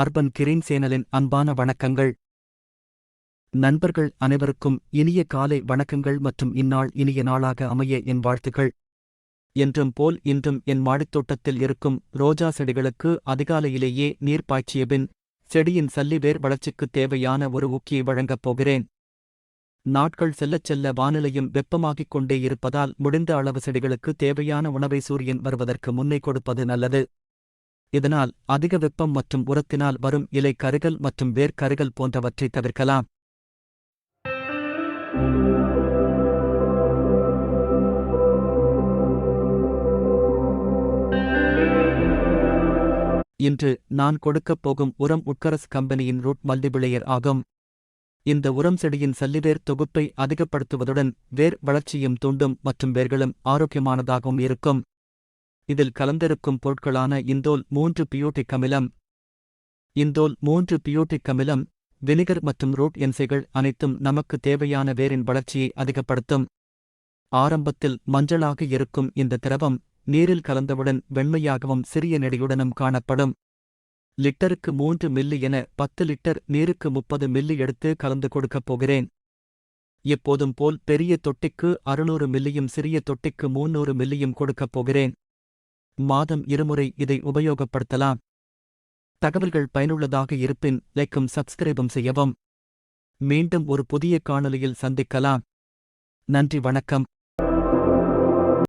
Urban green சேனலின் அன்பான வணக்கங்கள். நண்பர்கள் அனைவருக்கும் இனிய காலை வணக்கங்கள் மற்றும் இந்நாள் இனிய நாளாக அமைய என் வாழ்த்துக்கள். என்றும் போல் இன்றும் என் மாடித்தோட்டத்தில் இருக்கும் ரோஜா செடிகளுக்கு அதிகாலையிலேயே நீர் பாய்ச்சியபின் செடியின் சல்லிவேர் வளர்ச்சிக்குத் தேவையான ஒரு ஊக்கியை வழங்கப் போகிறேன். நாட்கள் செல்லச் செல்ல வானிலையும் வெப்பமாகிக் கொண்டே இருப்பதால் முடிந்த அளவு செடிகளுக்கு தேவையான உணவை சூரியன் வருவதற்கு முன்னே கொடுப்பது நல்லது. இதனால் அதிக வெப்பம் மற்றும் உரத்தினால் வரும் இலை கருகல் மற்றும் வேர் கருகல் போன்றவற்றை தவிர்க்கலாம். இன்று நான் கொடுக்கப் போகும் உரம் உட்கரஸ் கம்பெனியின் ரூட் மல்டிபிளேயர் ஆகும். இந்த உரம் செடியின் சல்லிவேர் தொகுப்பை அதிகப்படுத்துவதுடன் வேர் வளர்ச்சியும் தூண்டும் மற்றும் வேர்களும் ஆரோக்கியமானதாகவும் இருக்கும். இதில் கலந்திருக்கும் பொருட்களான இந்தோல் மூன்று பியூட்டிக் அமிலம் இந்தோல் மூன்று பியூட்டிக் அமிலம் வினிகர் மற்றும் ரூட் என்சைகள் அனைத்தும் நமக்கு தேவையான வேரின் வளர்ச்சியை அதிகப்படுத்தும். ஆரம்பத்தில் மஞ்சளாக இருக்கும் இந்த திரவம் நீரில் கலந்தவுடன் வெண்மையாகவும் சிறிய நெடியுடனும் காணப்படும். லிட்டருக்கு மூன்று மில்லி என பத்து லிட்டர் நீருக்கு முப்பது மில்லி எடுத்து கலந்து கொடுக்கப் போகிறேன். எப்போதும் போல் பெரிய தொட்டிக்கு அறுநூறு மில்லியும் சிறிய தொட்டிக்கு மூன்னூறு மில்லியும் கொடுக்கப் போகிறேன். மாதம் இருமுறை இதை உபயோகப்படுத்தலாம். தகவல்கள் பயனுள்ளதாக இருப்பின் லைக்கும் சப்ஸ்கிரைபும் செய்யவும். மீண்டும் ஒரு புதிய காணொலியில் சந்திக்கலாம். நன்றி வணக்கம்.